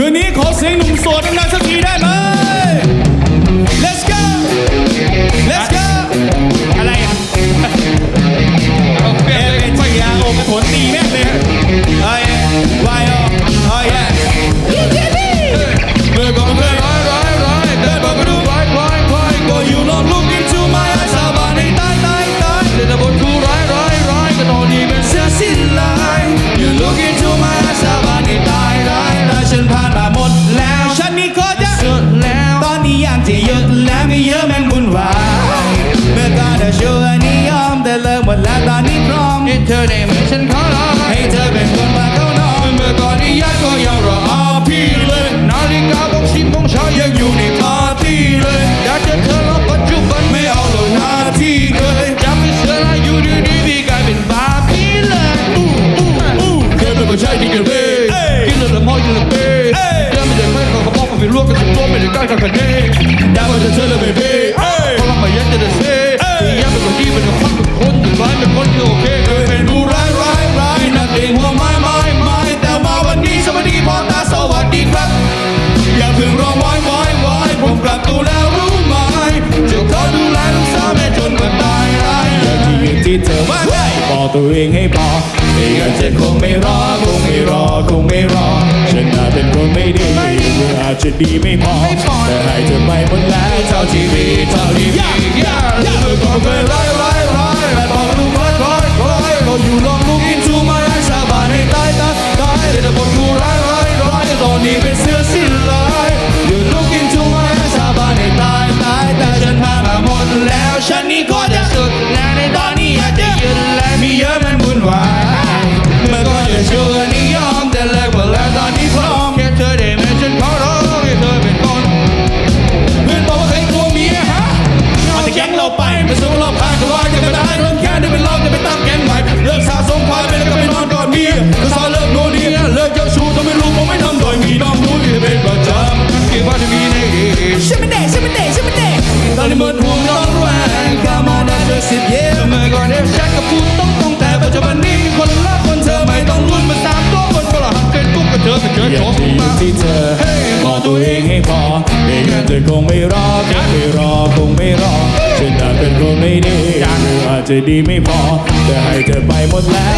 คืนนี้ขอเสียงหนุ่มโสดดันๆสักทีได้ไหม to the mission. บอกตัวเองให้พอไม่งั้นฉันคงไม่รอคงไม่รอคงไม่รอ ฉันอาจเป็นคนไม่ดีหรืออาจจะดีไม่พอ แต่ให้เธอไปหมดแล้วเท่าที่มีเท่าที่มีอย่าเลิกบอกเคยร้าย นหมดห่วงต้องแรงข้ามาได้เจอสิบเย่เมื่อก่อนเนี่แฉันกับพูดต้องตรงแต่ปัจจุบันนี้คนละคนเธอไม่ต้องลุ้นมาตามตัวคนก็หลักเกินปุ๊บก็เจอแต่เกินจบมาที่เธอมองตัวเองให้พอไม่งั้นเธอคงไม่รอจะไม่รอคงไม่รอฉันอาจเป็นคนไม่ดีออาจจะดีไม่พอแต่ให้เธอไปหมดแล้ว